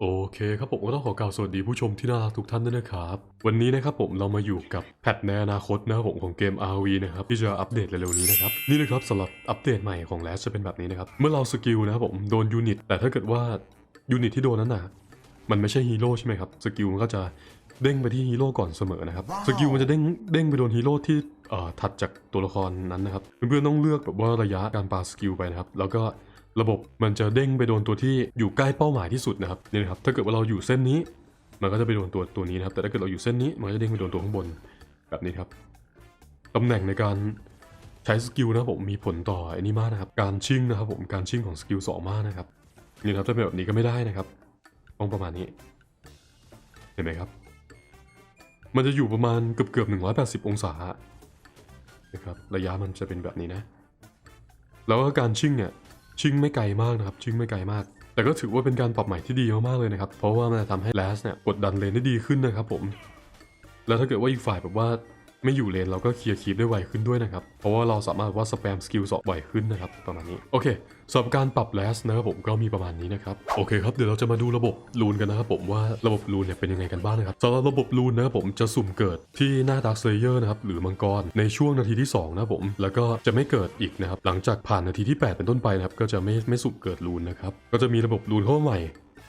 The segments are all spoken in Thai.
โอเคครับผมก็ต้องขอกล่าวสวัสดีผู้ชมที่น่ารักทุกท่านด้วยนะครับ วันนี้นะครับผมเรามาอยู่กับแพทในอนาคตนะครับผมของเกม RV นะครับที่จะอัปเดตเร็วๆนี้นะครับนี่นะครับสำหรับอัปเดตใหม่ของแลชจะเป็นแบบนี้นะครับเมื่อเราสกิลนะครับผมโดนยูนิตแต่ถ้าเกิดว่ายูนิตที่โดนนั้นน่ะมันไม่ใช่ฮีโร่ใช่ไหมครับสกิลมันก็จะเด้งไปที่ฮีโร่ก่อนเสมอนะครับสกิลมันจะเด้งเด้งไปโดนฮีโร่ที่เอ่อถัดจากตัวละครนั้นนะครับเพื่อนๆต้องเลือกแบบว่าระยะการปาสกิลไปนะครับแล้วก็ ระบบมันจะเด้งไปโดนตัวที่อยู่ใกล้เป้าหมายที่สุดนะครับนี่นะครับ ถ้าเกิดว่าเราอยู่เส้นนี้ มันก็จะไปโดนตัวตัวนี้นะครับ แต่ถ้าเกิดเราอยู่เส้นนี้ มันจะเด้งไปโดนตัวข้างบนแบบนี้ครับตำแหน่งในการใช้สกิลนะผมมีผลต่ออ้นี่มากนะครับ การชิ่งนะครับผมการชิ่งของสกิลสองมากนะครับนี่นะครับถ้าเป็นแบบนี้ก็ไม่ได้นะครับต้องประมาณนี้ เห็นไหมครับ มันจะอยู่ประมาณเกือบเกือบหนึ่งร้อยแปดสิบองศานะครับระยะมันจะเป็นแบบนี้นะ แล้วก็การชิ่งเนี่ย ชิงไม่ไกลมากนะครับ ชิงไม่ไกลมาก แต่ก็ถือว่าเป็นการปรับใหม่ที่ดีมากๆเลยนะครับ เพราะว่ามันจะทำให้แลสเนี่ยกดดันเลนได้ดีขึ้นนะครับผม แล้วถ้าเกิดว่าอีกฝ่ายแบบว่า ไม่อยู่เลนเราก็เคลียร์คีปได้ไวขึ้นด้วยนะครับ เพราะว่าเราสามารถว่าสแปมสกิลสอบไวขึ้นนะครับ ประมาณนี้ โอเคสำหรับการปรับแลสนะครับผมก็มีประมาณนี้นะครับ โอเคครับ เดี๋ยวเราจะมาดูระบบลูนกันนะครับผมว่าระบบลูนเนี่ยเป็นยังไงกันบ้างนะครับสำหรับระบบลูนนะครับผมจะสุ่มเกิดที่หน้าดักเซเยอร์นะครับหรือมังกรในช่วงนาทีที่2นะผมแล้วก็จะไม่เกิดอีกนะครับหลังจากผ่านนาทีที่ 8 เป็นต้นไปนะครับก็จะไม่ไม่สุ่มเกิดลูนนะครับก็จะมีระบบลูนเข้าใหม่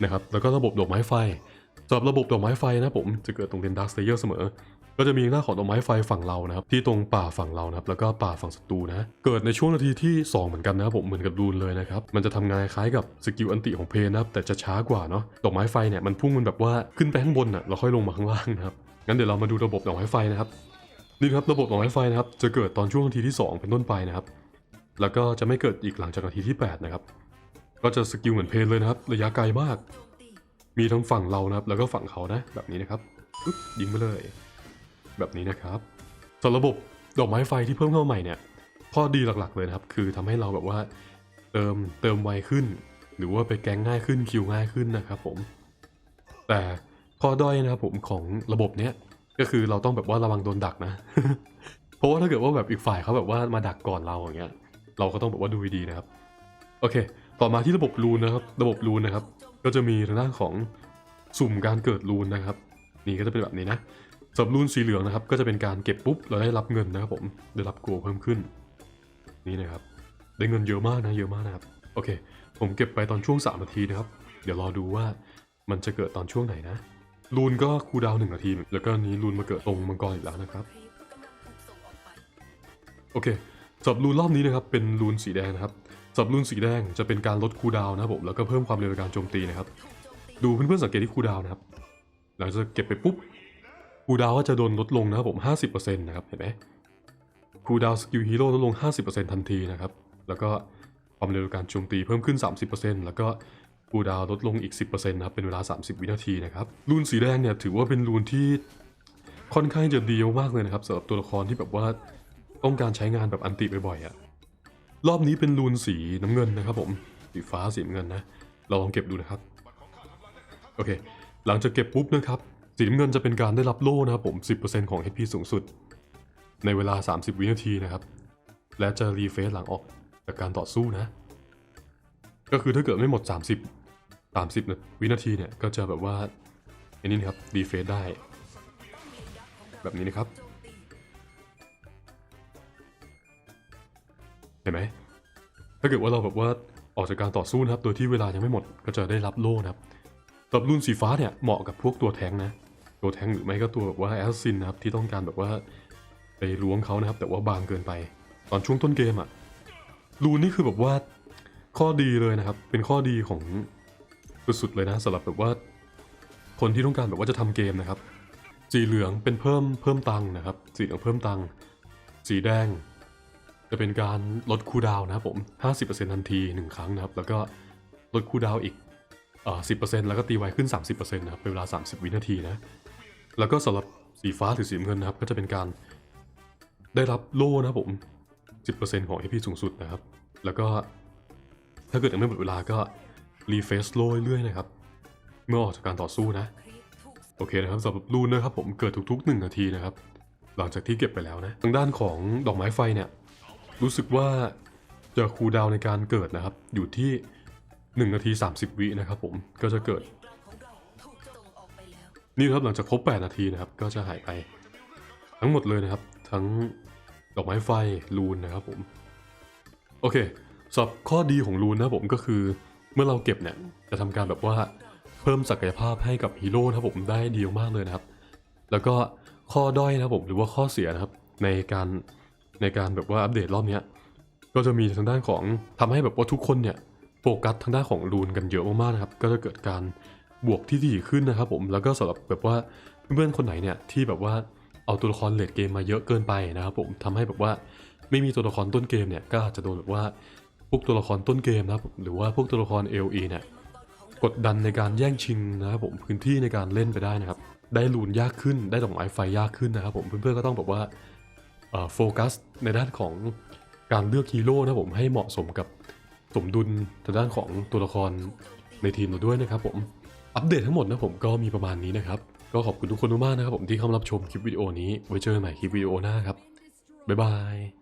นะครับแล้วก็ระบบดอกไม้ไฟ สำหรับระบบดอกไม้ไฟนะผมจะเกิดตรงเลนดักเซเยอร์เสมอ ก็จะมีหน้าของดอกไม้ไฟฝั่งเรานะครับ ที่ตรงป่าฝั่งเรานะครับแล้วก็ป่าฝั่งศัตรูนะ เกิดในช่วงนาทีที่ 2 เหมือนกันนะผมเหมือนกับรูนเลยนะครับ มันจะทำงานคล้ายกับสกิลอันติของเพนะครับแต่จะช้ากว่าเนาะดอกไม้ไฟเนี่ยมันพุ่งมันแบบว่าขึ้นไปข้างบนอะแล้วค่อยลงมาข้างล่างนะครับงั้นเดี๋ยวเรามาดูระบบดอกไม้ไฟนะครับนี่ครับระบบดอกไม้ไฟนะครับจะเกิดตอนช่วงนาทีที่ 2 เป็นต้นไปนะครับแล้วก็จะไม่เกิดอีกหลังจากนาทีที่8นะครับก็จะสกิลเหมือนเพลเลยนะครับระยะไกลมาก มีทั้งฝั่งเรานะครับ แล้วก็ฝั่งเขานะ แบบนี้นะครับปึ๊บยิงไปเลย แบบนี้นะครับส่วนระบบดอกไม้ไฟที่เพิ่มเข้าใหม่เนี่ยข้อดีหลักๆเลยนะครับ คือทำให้เราแบบว่าเติมเติมไวขึ้น หรือว่าไปแกงง่ายขึ้นคิวง่ายขึ้นนะครับผมแต่ข้อด้อยนะครับผมของระบบเนี้ยก็คือเราต้องแบบว่าระวังโดนดักนะ เพราะว่าถ้าเกิดว่าแบบอีกฝ่ายเขาแบบว่ามาดักก่อนเราอย่างเงี้ย เราก็ต้องแบบว่าดูดีนะครับ โอเค ต่อมาที่ระบบรูนนะครับ ระบบรูนนะครับ ก็จะมีทางด้านของสุ่มการเกิดรูนนะครับ นี่ก็จะเป็นแบบนี้นะสำหรับรูนสีเหลืองนะครับ ก็จะเป็นการเก็บปุ๊บเราได้รับเงินนะครับผมได้รับโกลเพิ่มขึ้น นี่นะครับ ได้เงินเยอะมากนะเยอะมากนะครับโอเค ผมเก็บไปตอนช่วง3นาทีนะครับ เดี๋ยวรอดูว่ามันจะเกิดตอนช่วงไหนนะรูนก็คูดาวหนึ่งนาที แล้วก็นี้รูนมาเกิดตรงมังกรอีกแล้วนะครับ โอเค สำหรับรูนรอบนี้นะครับเป็นรูนสีแดงนะครับสำหรับรูนสีแดงจะเป็นการลดคูดาวนะครับผมแล้วก็เพิ่มความเร็วในการโจมตีนะครับ ดูเพื่อนๆสังเกตที่คูดาวนะครับหลังจากเก็บไปปุ๊บคูดาวก็จะโดนลดลงนะครับผม 50%นะครับเห็นไหมคูดาวสกิลฮีโร่ลดลง 50%ทันทีนะครับแล้วก็ความเร็วในการโจมตีเพิ่มขึ้น 30%แล้วก็คูดาวลดลงอีก 10%นะครับเป็นเวลา 30 วินาทีนะครับรูนสีแดงเนี่ยถือว่าเป็นรูนที่ค่อนข้างจะดีมากเลยนะครับสำหรับตัวละครที่แบบว่า ต้องการใช้งานแบบอันติบ่อยๆอะรอบนี้เป็นรูนสีน้ำเงินนะครับผม สีฟ้าสีน้ำเงินนะ เราลองเก็บดูนะครับ โอเค หลังจากเก็บปุ๊บนะครับ สีน้ำเงินจะเป็นการได้รับโล่นะครับผม 10%ของ HP สูงสุด ในเวลา 30 วินาทีนะครับ และจะรีเฟซหลังออกจากการต่อสู้นะ ก็คือถ้าเกิดไม่หมด 30 30นะวินาทีเนี่ย ก็จะแบบว่าอันนี้นะครับรีเฟซได้ แบบนี้นะครับ เห็นไหมถ้าเกิดว่าเราแบบว่าออกจากการต่อสู้นะครับ โดยที่เวลายังไม่หมดก็จะได้รับโล่นะครับสำหรับรุ่นสีฟ้าเนี่ยเหมาะกับพวกตัวแทงนะ ตัวแทงหรือไม่ก็ตัวแบบว่าแอสซินนะครับที่ต้องการแบบว่าไปล้วงเขานะครับ แต่ว่าบางเกินไป ตอนช่วงต้นเกมอะรูนนี่คือแบบว่าข้อดีเลยนะครับ เป็นข้อดีของสุดๆเลยนะสำหรับแบบว่าคนที่ต้องการแบบว่าจะทำเกมนะครับ สีเหลืองเป็นเพิ่มเพิ่มตังนะครับ สีเหลืองเพิ่มตังสีแดง จะเป็นการลดคูดาวนะครับผม 50%ทันที 1 ครั้งนะครับ แล้วก็ลดคูดาวอีกเอ่อ10%แล้วก็ตีไวขึ้น 30%นะครับเป็นเวลา 30 วินาทีนะ แล้วก็สำหรับสีฟ้าหรือสีเงินนะครับ ก็จะเป็นการได้รับโล่นะครับผม 10%ของ AP สูงสุดนะครับ แล้วก็ถ้าเกิดยังไม่หมดเวลาก็รีเฟซโล่เรื่อยๆนะครับ เมื่อออกจากการต่อสู้นะ โอเคนะครับสำหรับรูนนะครับผมเกิดทุกๆ 1 นาทีนะครับ หลังจากที่เก็บไปแล้วนะ ทางด้านของดอกไม้ไฟเนี่ย รู้สึกว่าจะคูลดาวในการเกิดนะครับ อยู่ที่1นาที 30 วินะครับผมก็จะเกิด นี่ครับหลังจากครบ 8 นาทีนะครับก็จะหายไป ทั้งหมดเลยนะครับ ทั้งดอกไม้ไฟลูนนะครับผม โอเคสำหรับข้อดีของลูนนะผมก็คือเมื่อเราเก็บเนี่ยจะทำการแบบว่าเพิ่มศักยภาพให้กับฮีโร่นะครับผมได้ดีมากเลยนะครับ แล้วก็ข้อด้อยนะครับผมหรือว่าข้อเสียนะครับในการ ในการแบบว่าอัปเดตรอบเนี้ยก็จะมีทางด้านของทำให้แบบว่าทุกคนเนี่ยโฟกัสทางด้านของรูนกันเยอะมากๆนะครับ ก็จะเกิดการบวกที่ดีขึ้นนะครับผมแล้วก็สำหรับแบบว่าเพื่อนๆคนไหนเนี่ยที่แบบว่าเอาตัวละครเลดเกมมาเยอะเกินไปนะครับผมทำให้แบบว่าไม่มีตัวละครต้นเกมเนี่ยก็อาจจะโดนแบบว่าพวกตัวละครต้นเกมนะครับหรือว่าพวกตัวละคร LE เนี่ยกดดันในการแย่งชิงนะครับผมพื้นที่ในการเล่นไปได้นะครับ ได้ลูนยากขึ้นได้ดอกไม้ไฟยากขึ้นนะครับผมเพื่อนๆก็ต้องแบบว่า โฟกัสในด้านของการเลือกฮีโร่นะผมให้เหมาะสมกับสมดุลทางด้านของตัวละครในทีมเราด้วยนะครับผมอัปเดตทั้งหมดนะผมก็มีประมาณนี้นะครับ ก็ขอบคุณทุกคนมากนะครับผมที่เข้ามารับชมคลิปวิดีโอนี้ไว้เจอกันใหม่คลิปวิดีโอหน้าครับบ๊ายบาย